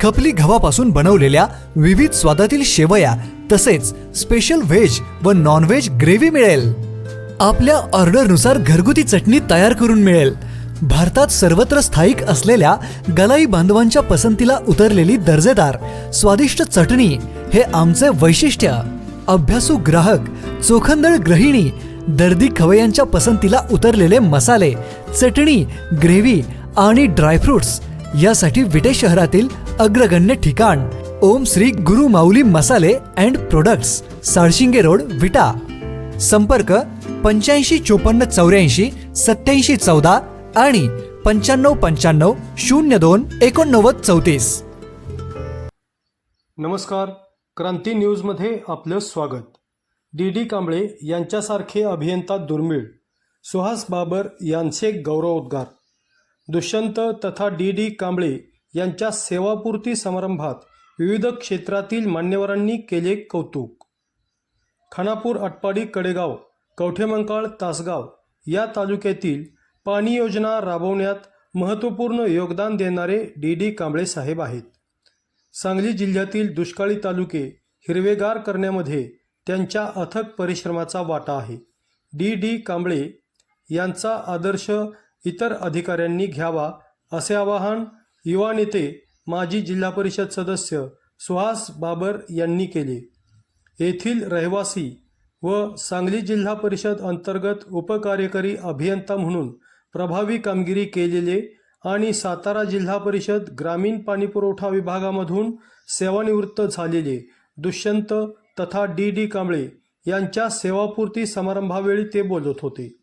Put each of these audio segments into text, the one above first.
खपली गव्हापासून बनवलेल्या विविध स्वादातील शेवया तसेच स्पेशल व्हेज व नॉनव्हेज ग्रेव्ही मिळेल. आपल्या ऑर्डरनुसार घरगुती चटणी तयार करून मिळेल. भारतात सर्वत्र स्थायिक असलेल्या गलाई बांधवांच्या पसंतीला उतरलेली दर्जेदार स्वादिष्ट चटणी हे आमचे वैशिष्ट्य. अभ्यासू ग्राहक चोखंदळ गृहिणी दर्दी खवयांच्या पसंतीला उतरलेले मसाले चटणी ग्रेव्ही आणि ड्रायफ्रुट्स यासाठी विटे शहरातील अग्रगण्य ठिकाण. ओम Shri Guru Mauli Masale and products Salshinge road Vita. संपर्क पंच्याऐंशी चोपन्न चौऱ्याऐंशी सत्याऐंशी चौदा आणि पंच्याण्णव पंच्याण्णव शून्य दोन एकोणनव्वद चौतीस. नमस्कार. क्रांती न्यूजमध्ये आपलं स्वागत. डी डी कांबळे यांच्यासारखे अभियंता दुर्मिळ सुहास बाबर यांचे गौरवोद्गार. दुष्यंत तथा डी डी कांबळे यांच्या सेवापूर्ती समारंभात विविध क्षेत्रातील मान्यवरांनी केले कौतुक. खानापूर अटपाडी कडेगाव कवठेमंकाळ तासगाव या तालुक्यातील पाणी योजना राबवण्यात महत्त्वपूर्ण योगदान देणारे डी डी कांबळे साहेब आहेत. सांगली जिल्ह्यातील दुष्काळी तालुके हिरवेगार करण्यामध्ये त्यांच्या अथक परिश्रमाचा वाटा आहे. डी डी कांबळे यांचा आदर्श इतर अधिकाऱ्यांनी घ्यावा असे आवाहन युवा नेते माजी जिल्हा परिषद सदस्य सुहास बाबर यांनी केले. येथील रहिवासी व सांगली जिल्हा परिषद अंतर्गत उपकार्यकारी अभियंता म्हणून प्रभावी कामगिरी केलेले आणि सातारा जिल्हा परिषद ग्रामीण पाणीपुरवठा विभागामधून सेवानिवृत्त झालेले दुष्यंत तथा डी डी कांबळे यांच्या सेवापूर्ती समारंभावेळी ते बोलत होते.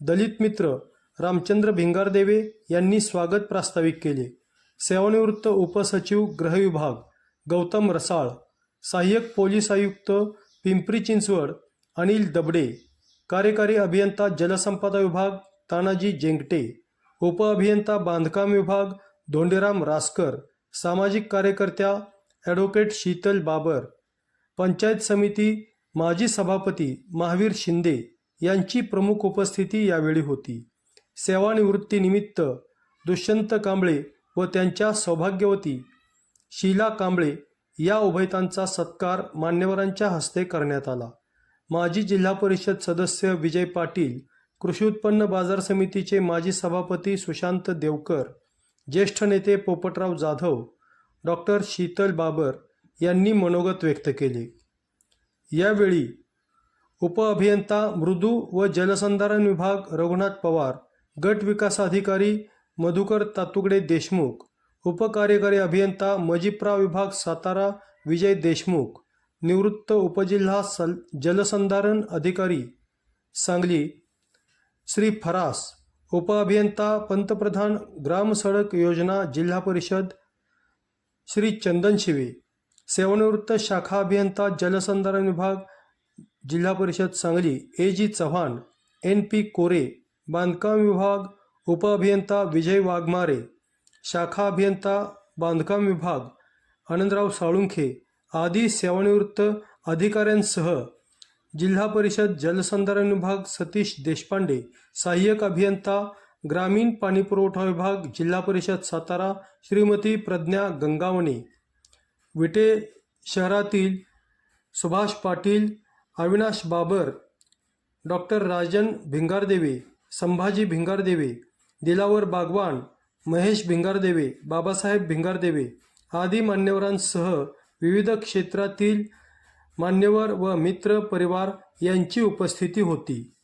दलित मित्र रामचंद्र भिंगारदेवे यांनी स्वागत प्रास्ताविक केले. सेवानिवृत्त उपसचिव गृहविभाग गौतम रसाळ सहाय्यक पोलीस आयुक्त पिंपरी चिंचवड अनिल दबडे कार्यकारी अभियंता जलसंपदा विभाग तानाजी जेंगटे उपअभियंता बांधकाम विभाग धोंडेराम रासकर सामाजिक कार्यकर्त्या ॲडव्होकेट शीतल बाबर पंचायत समिती माजी सभापती महावीर शिंदे यांची प्रमुख उपस्थिती यावेळी होती. सेवानिवृत्तीनिमित्त दुष्यंत कांबळे व त्यांच्या सौभाग्यवती शीला कांबळे या उभयतांचा सत्कार मान्यवरांच्या हस्ते करण्यात आला. माजी जिल्हा परिषद सदस्य विजय पाटील कृषी उत्पन्न बाजार समितीचे माजी सभापती सुशांत देवकर ज्येष्ठ नेते पोपटराव जाधव डॉक्टर शीतल बाबर यांनी मनोगत व्यक्त केले. यावेळी उपअभियंता मृदू व जलसंधारण विभाग रघुनाथ पवार गट विकास अधिकारी मधुकर तातुगडे देशमुख उपकार्यकारी अभियंता मजिप्रा विभाग सातारा विजय देशमुख निवृत्त उपजिल्हा सल जलसंधारण अधिकारी सांगली श्री फरास उपअभियंता पंतप्रधान ग्राम सडक योजना जिल्हा परिषद श्री चंदन शिवे सेवानिवृत्त शाखा अभियंता जलसंधारण विभाग जिल्हा परिषद Sangli A G Chavan N P Kore बांधकाम विभाग उपअभियंता विजय वाघमारे शाखा अभियंता बांधकाम विभाग आनंदराव साळुंखे आदी सेवानिवृत्त अधिकाऱ्यांसह जिल्हा परिषद जलसंधारण विभाग सतीश देशपांडे सहाय्यक अभियंता ग्रामीण पाणीपुरवठा विभाग जिल्हा परिषद सातारा श्रीमती प्रज्ञा गंगावणे विटे शहरातील सुभाष पाटील अविनाश बाबर डॉक्टर राजन भिंगारदेवे संभाजी भिंगारदेवे दिलावर बागवान महेश भिंगारदेवे बाबासाहेब भिंगारदेवे आदी मान्यवरांसह विविध क्षेत्रातील मान्यवर व मित्र परिवार यांची उपस्थिती होती.